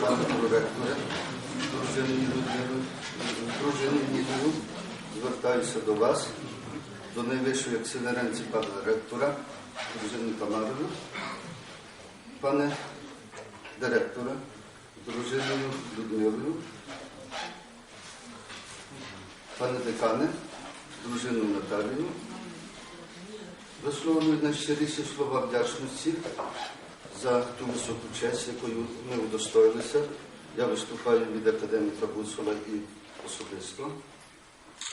Пане ректора, дружини відділу, звертаюся до вас, до найвищої екселенції пана ректора, дружини Тамарина, пане директора, дружиною Людмилою, пане декане, дружину Наталію, висловлюю найщиріші слова вдячності за ту високу честь, якою ми удостоїлися. Я виступаю від академіка Бусола і особисто.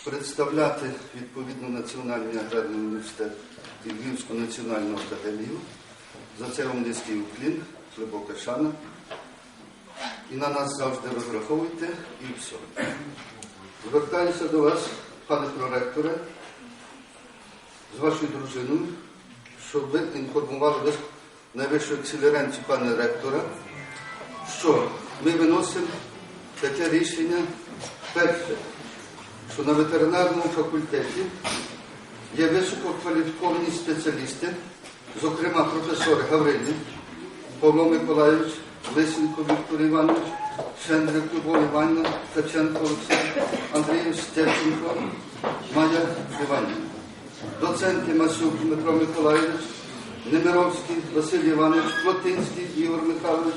Представляти відповідно Національний аграрний університет і Львівську національну академію. За це вам низький уклін, глибока шана. І на нас завжди розраховуйте і все. Звертаюся до вас, пане проректоре, з вашою дружиною, щоб ви інформували ви найвищу акселеренцію пана ректора, що ми виносимо таке рішення перше, що на ветеринарному факультеті є висококваліфіковані спеціалісти, зокрема професор Гаврилів, Павло Миколайович, Лисенко Віктор Іванович, Шендрик Любов Іванівна, Ткаченко Олексій, Андрій Степченко, Майя Іванівна. Доценти Масюк Дмитро Миколайович, Немировський Василь Іванович, Плотинський Ігор Михайлович,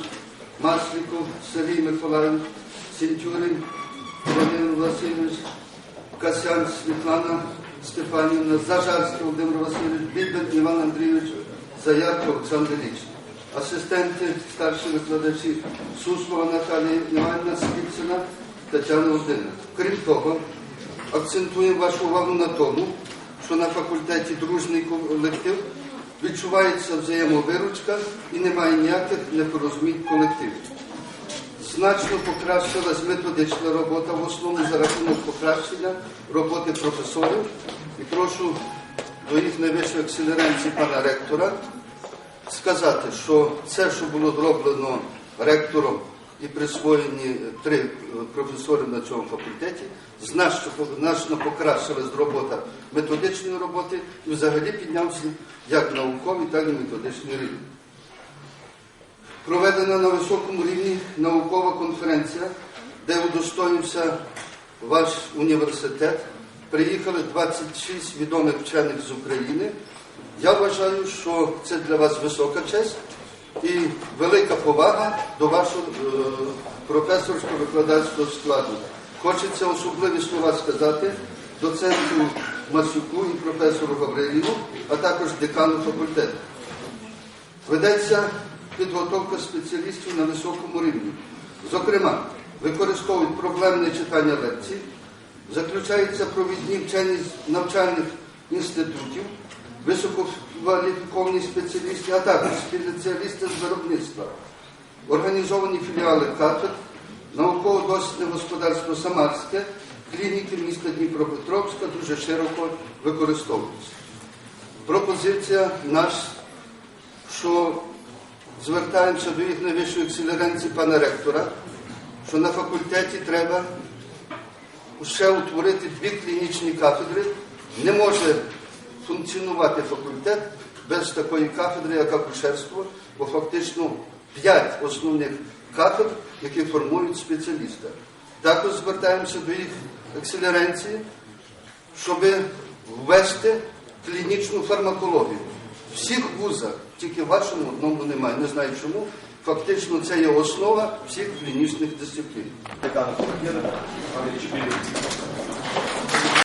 Масліков Сергій Миколайович, Сінтюрин Володимир Васильович, Касян Світлана Степанівна, Зажарський Володимир Васильович, Бідбен Іван Андрійович, Заярко Олександр Ілліч. Асистенти, старші викладачі Суслова Наталія Іванівна Скіпсина, Тетяна Володимирівна. Крім того, акцентуємо вашу увагу на тому, що на факультеті дружний колектив відчувається взаємовиручка і немає ніяких непорозумінь колективів. Значно покращилась методична робота в основному за рахунок покращення роботи професорів. І прошу до їх найвищої акселеренції пана ректора сказати, що це, що було зроблено ректором і присвоєні три е, професори на цьому факультеті, значно, покращилась робота методичної роботи і взагалі піднявся як науковий, так і методичний рівень. Проведена на високому рівні наукова конференція, де удостоївся ваш університет. Приїхали 26 відомих вчених з України. Я вважаю, що це для вас висока честь і велика повага до вашого е, професорсько-викладацького складу. Хочеться особливі слова сказати доценту Масюку і професору Гавриліву, а також декану факультету. Ведеться підготовка спеціалістів на високому рівні. Зокрема, використовують проблемне читання лекцій, заключаються провідні вчені навчальних інститутів, висококваліфіковані спеціалісти, а також спеціалісти з виробництва, організовані філіали кафедр, науково-дослідне господарство Самарське, клініки міста Дніпропетровська дуже широко використовуються. Пропозиція наш, що звертаємося до їх найвищої акселеренції пана ректора, що на факультеті треба ще утворити дві клінічні кафедри. Не може функціонувати факультет без такої кафедри, як акушерство, бо фактично п'ять основних кафедр, які формують спеціаліста. Також звертаємося до їх акселеренції, щоб ввести клінічну фармакологію. Всіх вузах, тільки в вашому одному немає. Не знаю чому. Фактично це є основа всіх клінічних дисциплін.